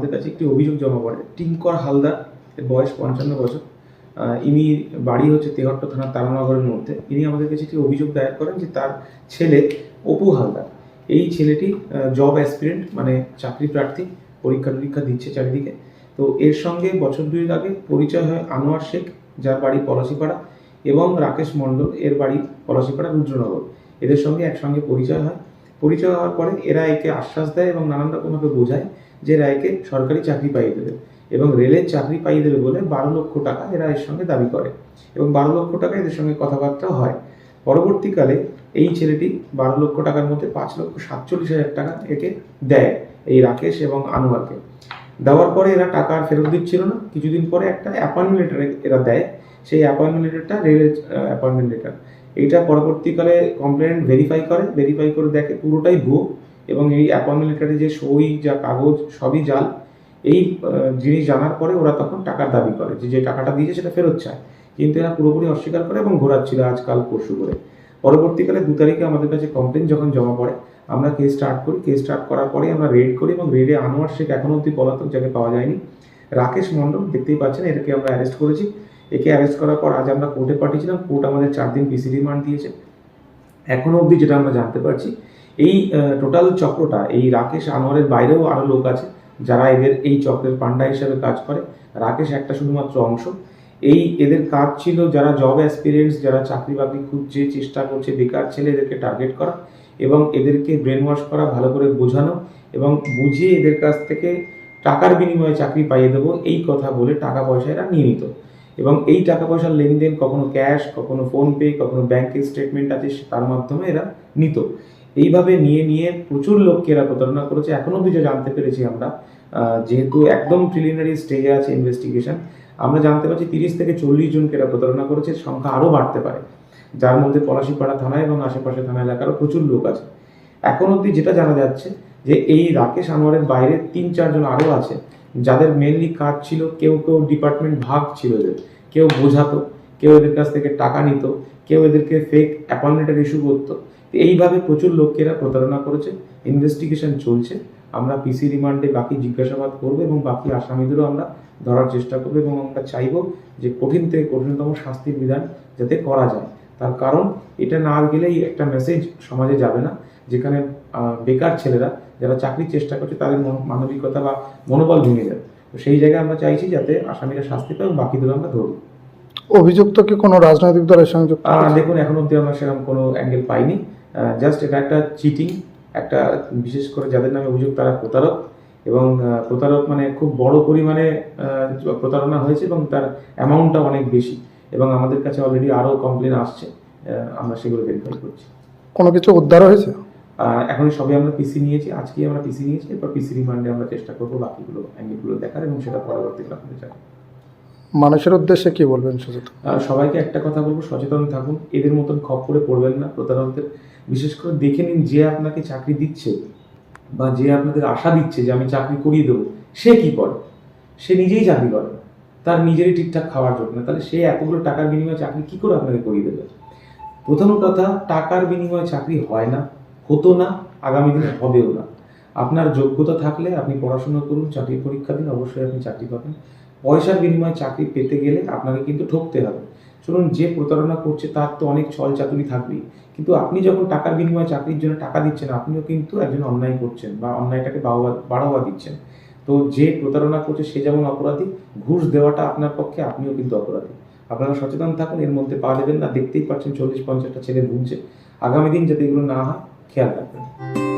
আমাদের কাছে একটি অভিযোগ জমা পড়ে। টিঙ্কর হালদার বয়স পঞ্চান্ন বছর। ইনি বাড়ি হচ্ছে তেহট্ট থানার তারানগরের মধ্যে। ইনি আমাদের কাছে একটি অভিযোগ দায়ের করেন যে তার ছেলে অপু হালদার। এই ছেলেটি জব অ্যাসপিরেন্ট মানে চাকরি প্রার্থী, পরীক্ষা টরীক্ষা দিচ্ছে চারিদিকে। তো এর সঙ্গে বছর দুয়েক আগে পরিচয় হয় আনোয়ার শেখ, যার বাড়ি পলাশিপাড়া, এবং রাকেশ মণ্ডল, এর বাড়ি পলাশিপাড়া রুদ্রনগর। এদের সঙ্গে একসঙ্গে পরিচয় হয়। পরিচয় হওয়ার পরে এরা একে আশ্বাস দেয় এবং নানান রকমভাবে বোঝায়। যে রায়কে সরকারি চাকরি পাইয়ে দেবে এবং রেলের চাকরি পাইয়ে দেবে বলে বারো লক্ষ টাকা এরা এর সঙ্গে দাবি করে এবং বারো লক্ষ টাকা এদের সঙ্গে কথাবার্তা হয়। পরবর্তীকালে এই ছেলেটি বারো লক্ষ টাকার মধ্যে পাঁচ লক্ষ সাতচল্লিশ হাজার টাকা একে দেয় এই রাকেশ এবং আনোয়ারকে। দেওয়ার পরে এরা টাকা আর ফেরত দিচ্ছিল না। কিছুদিন পরে একটা অ্যাপয়েন্টমেন্ট লেটার এরা দেয়। সেই অ্যাপয়েন্টমেন্ট লেটারটা রেলের অ্যাপয়েন্টমেন্ট লেটার। এইটা পরবর্তীকালে কমপ্লেন্ট ভেরিফাই করে। ভেরিফাই করে দেখে পুরোটাই ভুয়ো। এবং এই অ্যাপয়েন্টমেন্ট লেটারে যে সই, যা কাগজ, সবই জাল, এই জিনিস জানার পরে ওরা তখন টাকার দাবি করে যে যে টাকাটা দিয়েছে সেটা ফেরত চায়। কিন্তু এরা পুরোপুরি অস্বীকার করে এবং ঘোরাচ্ছিল আজকাল পরশু করে। পরবর্তীকালে দু তারিখে আমাদের কাছে কমপ্লেন যখন জমা পড়ে, আমরা কেস স্টার্ট করি। কেস স্টার্ট করার পরে আমরা রেড করি এবং রেডে আনোয়ার শেখ এখনও অব্দি পলাতক, যাকে পাওয়া যায়নি, রাকেশ মণ্ডল, দেখতেই পাচ্ছেন, এটাকে আমরা অ্যারেস্ট করেছি। একে অ্যারেস্ট করার পর আজ আমরা কোর্টে পাঠিয়েছিলাম। কোর্ট আমাদের চার দিন পিসি রিমান্ড দিয়েছে। এখনও অবধি যেটা আমরা জানতে পারছি এই টোটাল চক্রটা এই রাকেশ আনোয়ারের বাইরেও আরও লোক আছে যারা এদের এই চক্রের পান্ডা হিসাবে কাজ করে। রাকেশ একটা শুধুমাত্র অংশ। এই এদের কাজ ছিল যারা জব অ্যাসপিরিয়েন্স যারা চাকরি বাকরি খুঁজছে, চেষ্টা করছে, বেকার ছেলে এদেরকে টার্গেট করা এবং এদেরকে ব্রেন ওয়াশ করা, ভালো করে বোঝানো এবং বুঝিয়ে এদের কাছ থেকে টাকার বিনিময়ে চাকরি পাইয়ে দেবো, এই কথা বলে টাকা পয়সা এরা নিয়ে নিত। এবং এই টাকা পয়সার লেনদেন কখনো ক্যাশ কখনো ফোনপে কখনো ব্যাংকের স্টেটমেন্ট আছে, তার মাধ্যমে এরা নিত। এইভাবে নিয়ে নিয়ে প্রচুর লোককে এরা প্রতারণা করেছে। এখনও অব্দি যা জানতে পেরেছি আমরা যেহেতু একদম প্রিলিমিনারি স্টেজে আছে ইনভেস্টিগেশন আমরা জানতে পারছি তিরিশ থেকে চল্লিশ জনকে এরা প্রতারণা করেছে সংখ্যা আরও বাড়তে পারে। যার মধ্যে পলাশিপাড়া থানা এবং আশেপাশে থানা এলাকারও প্রচুর লোক আছে। এখন অবধি যেটা জানা যাচ্ছে যে এই রাকেশ আনোয়ারের বাইরে তিন চারজন আরও আছে, যাদের মেনলি কাজ ছিল, কেউ কেউ ডিপার্টমেন্ট ভাগ ছিল কেউ বোঝাতো। কেউ এদের কাছ থেকে টাকা নিত, কেউ এদেরকে ফেক অ্যাপয়েন্টমেন্টের ইস্যু করতো। এইভাবে প্রচুর লোককে এরা প্রতারণা করেছে ইনভেস্টিগেশন চলছে। আমরা পিসি রিমান্ডে বাকি জিজ্ঞাসাবাদ করব এবং বাকি আসামিদেরও আমরা ধরার চেষ্টা করব এবং আমরা চাইব যে কঠিন থেকে কঠিনতম শাস্তির বিধান যাতে করা যায়। তার কারণ, এটা না গেলেই একটা মেসেজ সমাজে যাবে না। যেখানে বেকার ছেলেরা যারা চাকরির চেষ্টা করছে, তাদের মন- মানবিকতা বা মনোবল ভেঙে যায় তো সেই জায়গায় আমরা চাইছি যাতে আসামিরা শাস্তি পায় এবং বাকিদেরও আমরা ধরবো অভিযুক্ত কি কোনো রাজনৈতিক দলের সঙ্গে যুক্ত আহ, আছে? দেখুন এখন অব্দি আমরা সেরকম কোনো অ্যাঙ্গেল পাইনি। জাস্ট এটা একটা চিটিং একটা বিশেষ করে যাদের নামে অভিযোগ তারা প্রতারক। এবং প্রতারক মানে খুব বড় পরিমাণে প্রতারণা হয়েছে এবং তার অ্যামাউন্টটা অনেক বেশি। এবং আমাদের কাছে অলরেডি আরও কমপ্লেন আসছে। আমরা সেগুলো ভেরিফাই করছি। কোনো কিছু উদ্ধার হয়েছে? এখন সবই আমরা পিসি নিয়েছি। আজকেই আমরা পিসি নিয়েছি। এরপর পিসি রিমান্ডে আমরা চেষ্টা করব বাকিগুলো অ্যাঙ্গেলগুলো দেখার এবং সেটা পরবর্তীকালে আপনাদের জানাব। মানুষের উদ্দেশ্যে কি বলবেন, সচেতন? সবাইকে একটা কথা বলব, সচেতন থাকুন। এদের মতন খপ করে পড়বেন না প্রতারকদের। বিশেষ করে দেখে নিন যে আপনাকে চাকরি দিচ্ছে বা যে আপনাদের আশা দিচ্ছে যে আমি চাকরি করিয়ে দেবো, সে কি করে? সে নিজেই চাকরি করে। তার নিজেরই ঠিকঠাক খাওয়ার জন্য। তাহলে সে এতগুলো টাকার বিনিময়ে চাকরি কি করে আপনাকে করিয়ে দেবে? প্রথম কথা, টাকার বিনিময়ে চাকরি হয় না, হতো না, আগামী দিনে হবেও না। আপনার যোগ্যতা থাকলে আপনি পড়াশোনা করুন চাকরি পরীক্ষা দিন, অবশ্যই আপনি চাকরি পাবেন। পয়সার বিনিময়ে চাকরি পেতে গেলে আপনাকে কিন্তু ঠকতে হবে। চলুন যে প্রতারণা করছে তার তো অনেক ছল চাকরি থাকবেই। কিন্তু আপনি যখন টাকার বিনিময়ে চাকরির জন্য টাকা দিচ্ছেন, আপনিও কিন্তু একজন অন্যায় করছেন বা অন্যায়টাকে বাড়াবা দিচ্ছেন। তো যে প্রতারণা করছে সে যেমন অপরাধী, ঘুষ দেওয়াটা আপনার পক্ষে আপনিও কিন্তু অপরাধী। আপনারা সচেতন থাকুন, এর মধ্যে পা দেবেন না, দেখতেই পাচ্ছেন চল্লিশ পঞ্চাশটা ছেলে ভুগছে আগামী দিন যাতে এগুলো না হয়, খেয়াল রাখবেন।